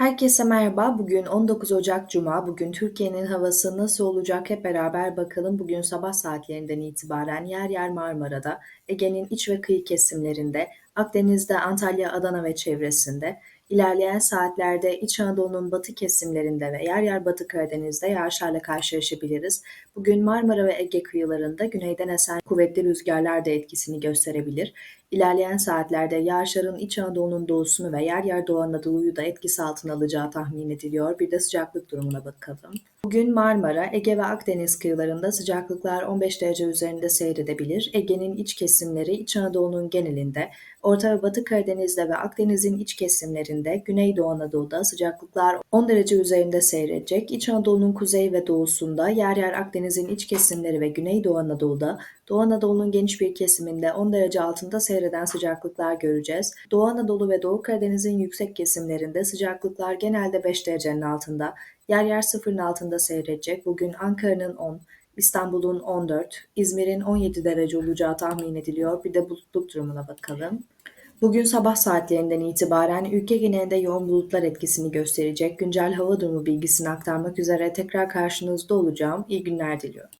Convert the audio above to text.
Herkese merhaba. Bugün 19 Ocak Cuma. Bugün Türkiye'nin havası nasıl olacak hep beraber bakalım. Bugün sabah saatlerinden itibaren yer yer Marmara'da, Ege'nin iç ve kıyı kesimlerinde, Akdeniz'de, Antalya, Adana ve çevresinde, ilerleyen saatlerde İç Anadolu'nun batı kesimlerinde ve yer yer Batı Karadeniz'de yağışlarla karşılaşabiliriz. Bugün Marmara ve Ege kıyılarında güneyden esen kuvvetli rüzgarlar da etkisini gösterebilir. İlerleyen saatlerde yağışların İç Anadolu'nun doğusunu ve yer yer Doğu Anadolu'yu da etkisi altına alacağı tahmin ediliyor. Bir de sıcaklık durumuna bakalım. Bugün Marmara, Ege ve Akdeniz kıyılarında sıcaklıklar 15 derece üzerinde seyredebilir. Ege'nin iç kesimleri İç Anadolu'nun genelinde, Orta ve Batı Karadeniz'de ve Akdeniz'in iç kesimlerinde, Güneydoğu Anadolu'da sıcaklıklar 10 derece üzerinde seyredecek. İç Anadolu'nun kuzey ve doğusunda, yer yer Akdeniz'in iç kesimleri ve Güneydoğu Anadolu'da, Doğu Anadolu'nun geniş bir kesiminde 10 derece altında seyreden sıcaklıklar göreceğiz. Doğu Anadolu ve Doğu Karadeniz'in yüksek kesimlerinde sıcaklıklar genelde 5 derecenin altında, yer yer sıfırın altında seyredecek. Bugün Ankara'nın 10, İstanbul'un 14, İzmir'in 17 derece olacağı tahmin ediliyor. Bir de bulutluk durumuna bakalım. Bugün sabah saatlerinden itibaren ülke genelinde yoğun bulutlar etkisini gösterecek. Güncel hava durumu bilgisini aktarmak üzere tekrar karşınızda olacağım. İyi günler diliyorum.